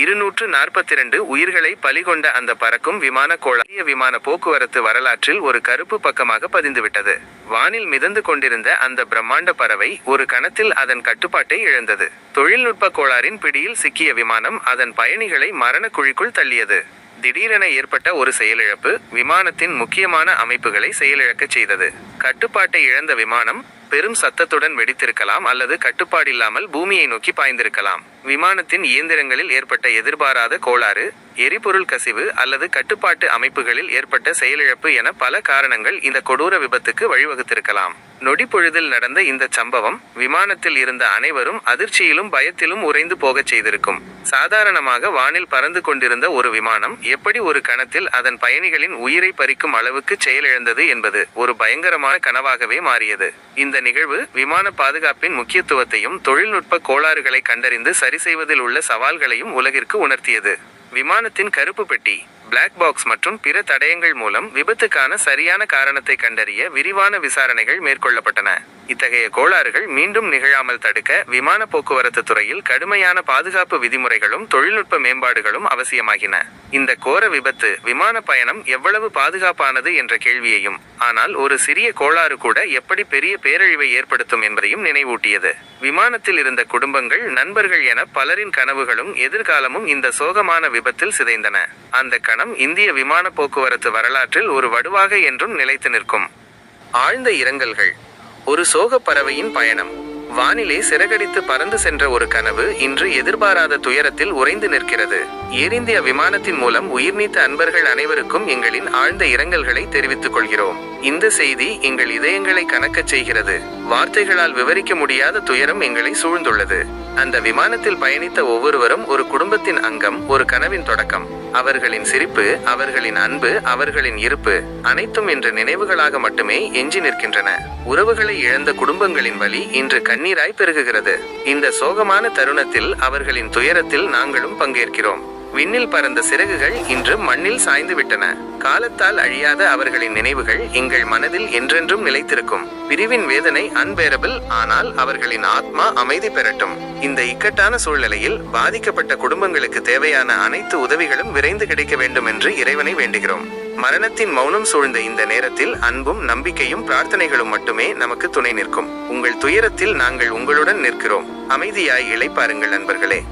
இருநூற்று நாற்பத்தி இரண்டு உயிர்களை பலிகொண்ட அந்த பறக்கும் விமான கோளாரிய விமான போக்குவரத்து வரலாற்றில் ஒரு கருப்பு பக்கமாக பதிந்துவிட்டது. வானில் மிதந்து கொண்டிருந்த அந்த பிரம்மாண்ட பறவை ஒரு கணத்தில் அதன் கட்டுப்பாட்டை இழந்தது. தொழில்நுட்ப கோளாறின் பிடியில் சிக்கிய விமானம் அதன் பயணிகளை மரண குழிக்குள் தள்ளியது. திடீரென ஏற்பட்ட ஒரு செயலிழப்பு விமானத்தின் முக்கியமான அமைப்புகளை செயலிழக்கச் செய்தது. கட்டுப்பாட்டை இழந்த விமானம் பெரும் சத்தத்துடன் வெடித்திருக்கலாம் அல்லது கட்டுப்பாடில்லாமல் பூமியை நோக்கி பாய்ந்திருக்கலாம். விமானத்தின் இயந்திரங்களில் ஏற்பட்ட எதிர்பாராத கோளாறு எரிபொருள் கசிவு அல்லது கட்டுப்பாட்டு அமைப்புகளில் ஏற்பட்ட செயலிழப்பு என பல காரணங்கள் இந்த கொடூர விபத்துக்கு வழிவகுத்திருக்கலாம். நொடிப்பொழுதில் நடந்த இந்த சம்பவம் விமானத்தில் இருந்த அனைவரும் அதிர்ச்சியிலும் பயத்திலும் உறைந்து போகச் செய்திருக்கும். சாதாரணமாக வானில் பறந்து கொண்டிருந்த ஒரு விமானம் எப்படி ஒரு கணத்தில் அதன் பயணிகளின் உயிரை பறிக்கும் அளவுக்கு செயலிழந்தது என்பது ஒரு பயங்கரமான கனவாகவே மாறியது. இந்த நிகழ்வு விமான பாதுகாப்பின் முக்கியத்துவத்தையும் தொழில்நுட்ப கோளாறுகளை கண்டறிந்து சரி செய்வதில் உள்ள சவால்களையும் உலகிற்கு உணர்த்தியது. விமானத்தின் கருப்பு பெட்டி பிளாக் பாக்ஸ் மற்றும் பிற தடயங்கள் மூலம் விபத்துக்கான சரியான காரணத்தை கண்டறிய விரிவான விசாரணைகள் மேற்கொள்ளப்பட்டன. இத்தகைய கோளாறுகள் மீண்டும் நிகழாமல் தடுக்க விமான போக்குவரத்து துறையில் கடுமையான பாதுகாப்பு விதிமுறைகளும் தொழில்நுட்ப மேம்பாடுகளும் அவசியமாகின. இந்த கோர விபத்து விமான பயணம் எவ்வளவு பாதுகாப்பானது என்ற கேள்வியையும் ஆனால் ஒரு சிறிய கோளாறு கூட எப்படி பெரிய பேரழிவை ஏற்படுத்தும் என்பதையும் நினைவூட்டியது. விமானத்தில் இருந்த குடும்பங்கள் நண்பர்கள் என பலரின் கனவுகளும் எதிர்காலமும் இந்த சோகமான விபத்தில் சிதைந்தன. அந்த கணம் இந்திய விமான போக்குவரத்து வரலாற்றில் ஒரு வடுவாக என்றும் நிலைத்து நிற்கும். ஆழ்ந்த இரங்கல்கள். ஒரு சோகப் பறவையின் பயணம். வானிலே சிறகடித்து பறந்து சென்ற ஒரு கனவு இன்று எதிர்பாராத துயரத்தில் உறைந்து நிற்கிறது. ஏர் இந்தியா விமானத்தின் மூலம் உயிர் நீத்த அன்பர்கள் அனைவருக்கும் எங்களின் ஆழ்ந்த இரங்கல்களை தெரிவித்துக் கொள்கிறோம். இந்த செய்தி எங்கள் இதயங்களை கணக்கச் செய்கிறது. வார்த்தைகளால் விவரிக்க முடியாத துயரம் எங்களை சூழ்ந்துள்ளது. அந்த விமானத்தில் பயணித்த ஒவ்வொருவரும் ஒரு குடும்பத்தின் அங்கம் ஒரு கனவின் தொடக்கம். அவர்களின் சிரிப்பு அவர்களின் அன்பு அவர்களின் இருப்பு அனைத்தும் இன்று நினைவுகளாக மட்டுமே எஞ்சி நிற்கின்றன. உறவுகளை இழந்த குடும்பங்களின் வழி இன்று கண்ணீராய் பெருகுகிறது. இந்த சோகமான தருணத்தில் அவர்களின் துயரத்தில் நாங்களும் பங்கேற்கிறோம். விண்ணில் பறந்த சிறகுகள் இன்று மண்ணில் சாய்ந்து விட்டன. காலத்தால் அழியாத அவர்களின் நினைவுகள் எங்கள் மனதில் என்றென்றும் நிலைத்திருக்கும். பிரிவின் வேதனை அன்பேரபிள் ஆனால் அவர்களின் ஆத்மா அமைதி பெறட்டும். இந்த இக்கட்டான சூழ்நிலையில் பாதிக்கப்பட்ட குடும்பங்களுக்கு தேவையான அனைத்து உதவிகளும் விரைந்து கிடைக்க வேண்டும் என்று இறைவனை வேண்டுகிறோம். மரணத்தின் மௌனம் சூழ்ந்த இந்த நேரத்தில் அன்பும் நம்பிக்கையும் பிரார்த்தனைகளும் மட்டுமே நமக்கு துணை நிற்கும். உங்கள் துயரத்தில் நாங்கள் உங்களுடன் நிற்கிறோம். அமைதியாய் இழைப்பாருங்கள் நண்பர்களே.